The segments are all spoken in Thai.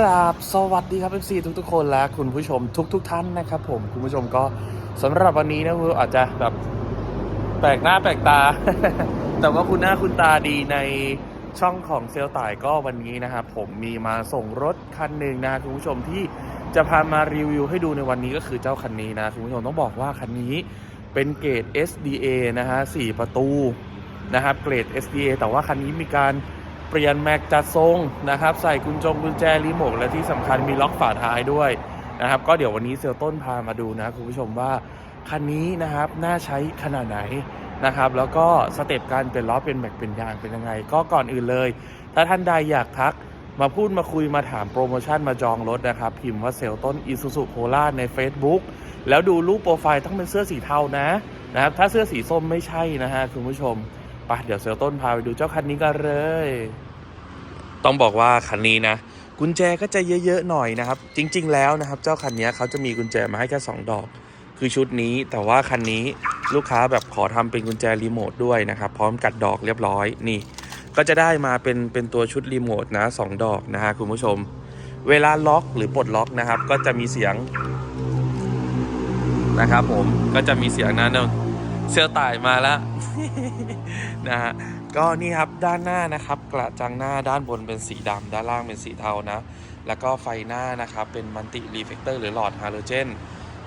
ราบสวัสดีครับ FC ทุกทุกๆคนและคุณผู้ชมทุกทกๆท่านนะครับผมคุณผู้ชมก็สำหรับวันนี้นะคุณอาจจะแบบแปลกหน้าแปลกตา แต่ว่าคุณหน้าคุณตาดีในช่องของเซลต่ายก็วันนี้นะครับผมมีมาส่งรถคันหนึ่งนะคุณผู้ชมที่จะพามารีวิวให้ดูในวันนี้ก็คือเจ้าคันนี้นะคุณผู้ชมต้องบอกว่าคันนี้เป็นเกรด SDA นะฮะ4ประตูนะครับเกรด SDA แต่ว่าคันนี้มีการ เปลี่ยนแม็กจัดทรงนะครับ ใส่กุญจงกุญแจรีโมทและที่สำคัญมีล็อกฝาท้ายด้วยนะครับ ก็เดี๋ยววันนี้เซลต้นพามาดูนะคุณผู้ชมว่าคันนี้นะครับน่าใช้ขนาดไหนนะครับ แล้วก็สเต็ปการเป็นล้อเป็นแม็กเป็นยางเป็นยังไง ก็ก่อนอื่นเลย ถ้าท่านใดอยากทักมาพูดมาคุยมาถามโปรโมชั่นมาจองรถนะครับ พิมพ์ว่าเซลต้นอีซูซูโคราใน Facebook แล้วดูรูปโปรไฟล์ต้องเป็นเสื้อสีเทานะนะครับถ้าเสื้อสีส้มไม่ใช่นะฮะคุณผู้ชม ไปเดี๋ยวเซลต้นพาไปดูเจ้าคันนี้กันเลย ต้องบอกว่าคันนี้นะ กุญแจก็จะเยอะๆหน่อยนะครับ จริง ๆ แล้วนะครับ เจ้าคันนี้เขาจะมีกุญแจมาให้แค่2ดอก คือชุดนี้แต่ว่าคันนี้ลูกค้าแบบขอทำเป็นกุญแจรีโมทด้วยนะครับ พร้อมกัดดอกเรียบร้อยนี่ ก็จะได้มาเป็นเป็นตัวชุดรีโมทนะสองดอกนะฮะคุณผู้ชม เวลาล็อกหรือปลดล็อกนะครับ ก็จะมีเสียงนะครับผมก็จะมีเสียงนะเนอะเซลต่ายมาแล้วนะฮะ ก็นี่ครับด้านหน้านะครับ กระจังหน้าด้านบนเป็นสีดำด้านล่างเป็นสีเทานะ แล้วก็ไฟหน้านะครับเป็นมัลติรีเฟกเตอร์หรือหลอดฮาโลเจน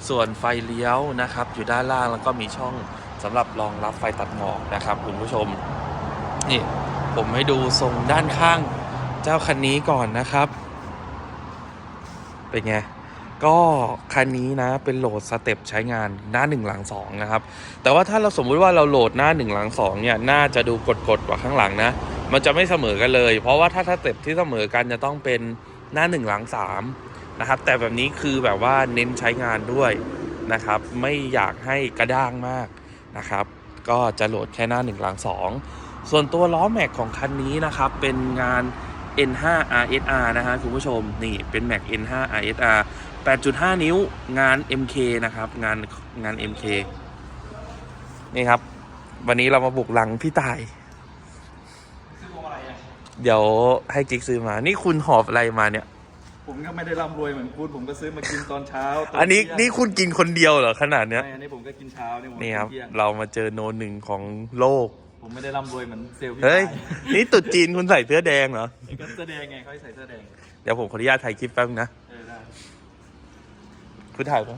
ส่วนไฟเลี้ยวนะครับ อยู่ด้านล่างแล้วก็มีช่องสำหรับรองรับไฟตัดหมอกนะครับคุณผู้ชมนี่ผมให้ดูทรงด้านข้างเจ้าคันนี้ก่อนนะครับ เป็นไง ก็คันนี้นะเป็นโหลดสเต็ปใช้งานหน้าหนึ่งหลังสองนะครับ แต่ว่าถ้าเราสมมุติว่าเราโหลดหน้าหนึ่งหลังสองเนี่ย น่าจะดูกดๆกว่าข้างหลังนะ มันจะไม่เสมอกันเลย เพราะว่าถ้าสเต็ปที่เสมอกันจะต้องเป็นหน้าหนึ่งหลังสามนะครับ แต่แบบนี้คือแบบว่าเน้นใช้งานด้วยนะครับ ไม่อยากให้กระด้างมากนะครับ ก็จะโหลดแค่หน้าหนึ่งหลังสองส่วนตัวล้อแม็กของคันนี้นะครับเป็นงาน N5 RSR นะฮะคุณผู้ชมนี่เป็นแม็ก N5 RSR 8.5 นิ้วงาน MK นะครับงานงาน MK นี่ครับ วันนี้เรามาบุกหลังพี่ตายซื้อพวงอะไรอะเดี๋ยวให้จิ๊กซื้อมา นี่คุณหอบอะไรมาเนี่ย ผมก็ไม่ได้ร่ำรวยเหมือนคุณผมก็ซื้อมากินตอนเช้าตอันนี้เที่ยงนี่คุณกินคนเดียวเหรอขนาดเนี้ย ไม่อันนี้ผมก็กินเช้านี่ผมนี่ครับ กิเที่ยง เรามาเจอโนหนึ่งของโลก ผมไม่ได้ร่ำรวยเหมือนเซลล์พี่เฮ้ยชานี่ตุดจีนคุณใส่เสื้อแดงเหรอไอ้ก็เสื้อแดงไงเขาให้ใส่เสื้อแดงเดี๋ยวผมขออนุญาตถ่ายคลิปแป๊บนึงนะ เออได้คุณถ่ายปะ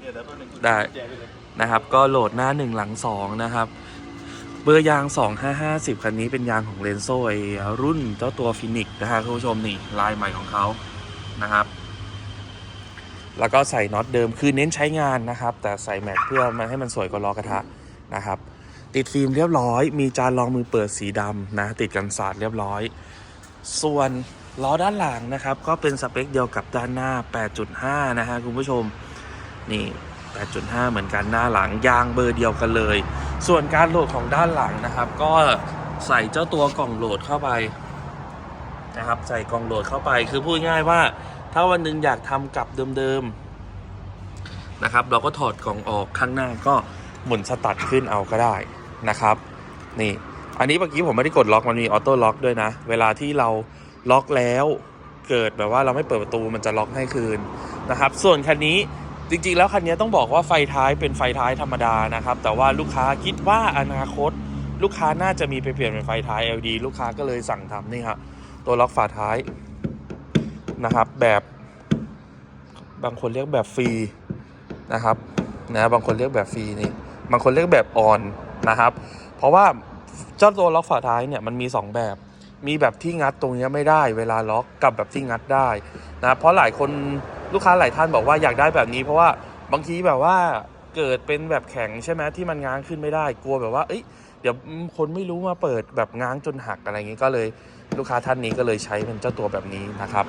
เนี่ยเดี๋ยวต้นหนึ่งคุณได้ แจกไปเลยนะครับ ก็โหลดหน้าหนึ่งหลังสองนะครับ เบอร์ยาง 2550 คันนี้เป็นยางของเลนโซไอรุ่นเจ้าตัวฟินิกนะฮะคุณผู้ชมนี่ลายใหม่ของเขานะครับ แล้วก็ใส่น็อตเดิมคือเน้นใช้งานนะครับ แต่ใส่แม็กเพื่อมันให้มันสวยกว่าล้อกระทะนะครับ ติดฟิล์มเรียบร้อย มีจานรองมือเปิดสีดำนะ ติดกันสาดเรียบร้อย ส่วนล้อด้านหลังนะครับ ก็เป็นสเปคเดียวกับด้านหน้า 8.5 นะฮะคุณผู้ชม นี่ 8.5 เหมือนกันหน้าหลังยางเบอร์เดียวกันเลย ส่วนการโหลดของด้านหลังนะครับ ก็ใส่เจ้าตัวกล่องโหลดเข้าไปนะครับ ใส่กล่องโหลดเข้าไป คือพูดง่ายว่า ถ้าวันหนึงอยากทำกับเดิมๆนะครับ เราก็ถอดกล่องออกข้างหน้าก็หมุนสตัดขึ้นเอาก็ได้ นะครับ นี่ อันนี้เมื่อกี้ผมไม่ได้กดล็อกมันมีออโต้ล็อกด้วยนะ เวลาที่เราล็อกแล้วเกิดแบบว่าเราไม่เปิดประตูมันจะล็อกให้คืนนะครับ ส่วนคันนี้จริงๆ แล้วคันนี้ต้องบอกว่าไฟท้ายเป็นไฟท้ายธรรมดานะครับ แต่ว่าลูกค้าคิดว่าอนาคต ลูกค้าน่าจะมีไปเปลี่ยนเป็นไฟท้าย LED ลูกค้าก็เลยสั่งทำนี่ครับตัวล็อกฝาท้ายนะครับ แบบบางคนเรียกแบบฟรีนะครับนะบางคนเรียกแบบฟรีนี่บางคนเรียกแบบออน นะครับ เพราะว่าเจ้าตัวล็อกฝาท้ายเนี่ยมันมี 2 แบบ มีแบบที่งัดตรงนี้ไม่ได้เวลาล็อกกับแบบที่งัดได้นะเพราะหลายคนลูกค้าหลายท่านบอกว่าอยากได้แบบนี้ เพราะว่าบางทีแบบว่าเกิดเป็นแบบแข็งใช่ไหมที่มันง้างขึ้นไม่ได้กลัวแบบว่าเอ้ยเดี๋ยวคนไม่รู้มาเปิดแบบง้างจนหักอะไรอย่างงี้ก็เลยลูกค้าท่านนี้ก็เลยใช้เป็นเจ้าตัวแบบนี้นะครับ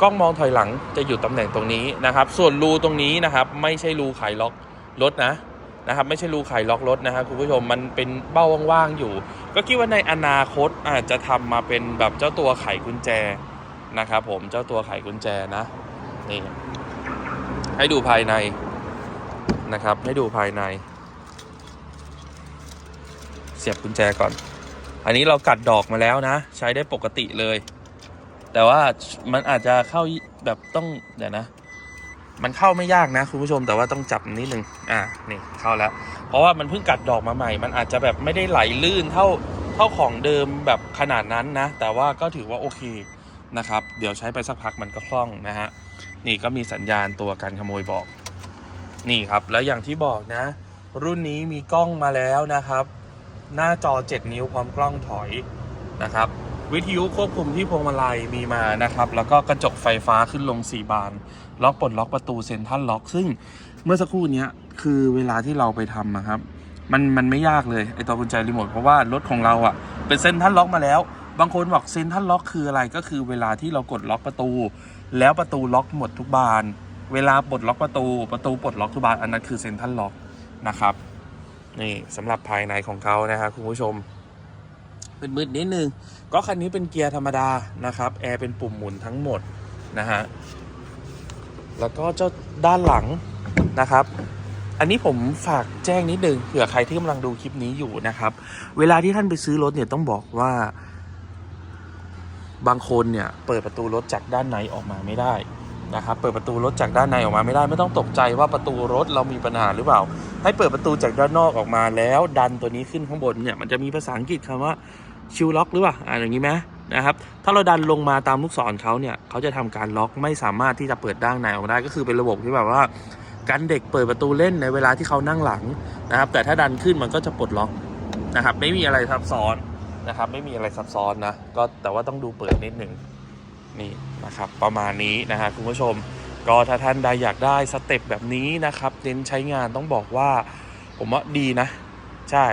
กล้องมองถอยหลังจะอยู่ตำแหน่งตรงนี้นะครับ ส่วนรูตรงนี้นะครับ ไม่ใช่รูไขล็อกรถนะ นะครับไม่ใช่รูไขล็อกรถนะครับคุณผู้ชมมันเป็นเบ้าว่างๆอยู่ ก็คิดว่าในอนาคตอาจจะทำมาเป็นแบบเจ้าตัวไขกุญแจนะครับผมเจ้าตัวไขกุญแจนะนี่ให้ดูภายในนะครับ ให้ดูภายใน เสียบกุญแจก่อน อันนี้เรากัดดอกมาแล้วนะ ใช้ได้ปกติเลย แต่ว่ามันอาจจะเข้าแบบต้องเดี๋ยวนะ มันเข้าไม่ยากนะคุณผู้ชมแต่ว่าต้องจับนิดนึงอ่านี่เข้าแล้ว เพราะว่ามันเพิ่งกัดดอกมาใหม่ มันอาจจะแบบไม่ได้ไหลลื่นเท่าเท่าของเดิมแบบขนาดนั้นนะ แต่ว่าก็ถือว่าโอเคนะครับ เดี๋ยวใช้ไปสักพักมันก็คล่องนะฮะนี่ก็มีสัญญาณตัวการขโมยบอก นี่ครับแล้วอย่างที่บอกนะ รุ่นนี้มีกล้องมาแล้วนะครับ หน้าจอ 7 นิ้วพร้อมกล้องถอยนะครับ วิทยุควบคุมที่พวงมาลัยมีมานะครับ แล้วก็กระจกไฟฟ้าขึ้นลง 4 บาน ล็อกปลดล็อกประตูเซ็นทรัลล็อก ซึ่งเมื่อสักครู่นี้คือเวลาที่เราไปทำนะครับ มันมันไม่ยากเลยไอตัวกุญแจรีโมทเพราะว่ารถของเราอะ่ะเป็นเซ็นทรัลล็อกมาแล้ว บางคนบอกเซ็นทรัลล็อกคืออะไรก็คือเวลาที่เรากดล็อกประตู แล้วประตูล็อกหมดทุกบาน เวลาปลดล็อกประตูประตูปลดล็อกทุกบานอันนั้นคือเซ็นทรัลล็อกนะครับนี่สำหรับภายในของเขานะครับคุณผู้ชม มืดๆนิดนึง ก็คันนี้เป็นเกียร์ธรรมดานะครับแอร์เป็นปุ่มหมุนทั้งหมดนะฮะแล้วก็เจ้าด้านหลังนะครับ อันนี้ผมฝากแจ้งนิดนึงเผื่อใครที่กำลังดูคลิปนี้อยู่นะครับ เวลาที่ท่านไปซื้อรถเนี่ยต้องบอกว่า บางคนเนี่ยเปิดประตูรถจากด้านในออกมาไม่ได้นะครับเปิดประตูรถจากด้านในออกมาไม่ได้ไม่ต้องตกใจว่าประตูรถเรามีปัญหาหรือเปล่า ให้เปิดประตูจากด้านนอกออกมาแล้วดันตัวนี้ขึ้นข้างบนเนี่ยมันจะมีภาษาอังกฤษคำว่า ชิลล็อกหรือเปล่าอ่าอย่างนี้ไหมนะครับ ถ้าเราดันลงมาตามลูกศรเขาเนี่ยเขาจะทำการล็อกไม่สามารถที่จะเปิดด้านในออกได้ก็คือเป็นระบบที่แบบว่ากันเด็กเปิดประตูเล่นในเวลาที่เขานั่งหลังนะครับ แต่ถ้าดันขึ้นมันก็จะปลดล็อกนะครับ ไม่มีอะไรซับซ้อนนะครับ ไม่มีอะไรซับซ้อนนะก็แต่ว่าต้องดูเปิดนิดหนึ่งนี่นะครับ ประมาณนี้นะฮะคุณผู้ชม ก็ถ้าท่านใดอยากได้สเต็ปแบบนี้นะครับเน้นใช้งานต้องบอกว่า ผมว่าดีนะ ใช่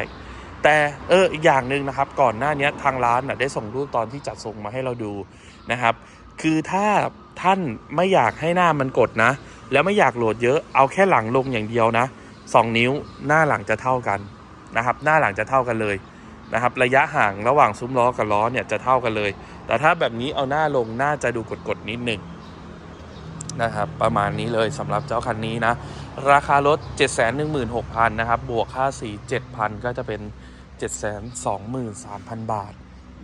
แต่เอออีกอย่างหนึ่งนะครับ ก่อนหน้านี้ทางร้านนะได้ส่งรูปตอนที่จัดส่งมาให้เราดูนะครับ คือถ้าท่านไม่อยากให้หน้ามันกดนะ แล้วไม่อยากโหลดเยอะเอาแค่หลังลงอย่างเดียวนะสองนิ้วหน้าหลังจะเท่ากันนะครับ หน้าหลังจะเท่ากันเลยนะครับ ระยะห่างระหว่างซุ้มล้อกับล้อเนี่ยจะเท่ากันเลย แต่ถ้าแบบนี้เอาหน้าลงหน่าจะดูกดๆนิดหนึ่งนะครับ ประมาณนี้เลยสำหรับเจ้าคันนี้นะ ราคารถ 716,000 นะครับ บวกค่าสี7,000 ก็จะเป็น 723,000 บาท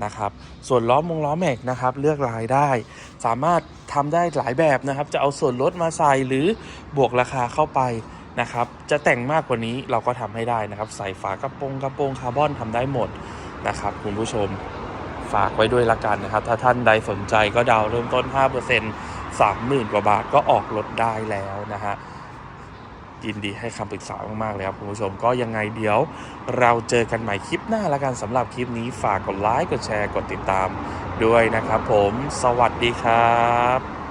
นะครับ ส่วนล้อมงล้อแม็กนะครับเลือกลายได้ สามารถทำได้หลายแบบนะครับ จะเอาส่วนลดมาใส่หรือบวกราคาเข้าไปนะครับ จะแต่งมากกว่านี้เราก็ทำให้ได้นะครับ ใส่ฝากระโปรงกระโปรงคาร์บอนทำได้หมดนะครับคุณผู้ชมฝากไว้ด้วยละกันนะครับ ถ้าท่านใดสนใจก็ดาวน์เริ่มต้น 5% 30,000 กว่าบาทก็ออกรถได้แล้วนะฮะ ยินดีให้คำปรึกษามากๆเลยครับคุณผู้ชมก็ยังไงเดี๋ยว เราเจอกันใหม่คลิปหน้าละกันสำหรับคลิปนี้ฝากกดไลค์กดแชร์กดติดตามด้วยนะครับผม สวัสดีครับ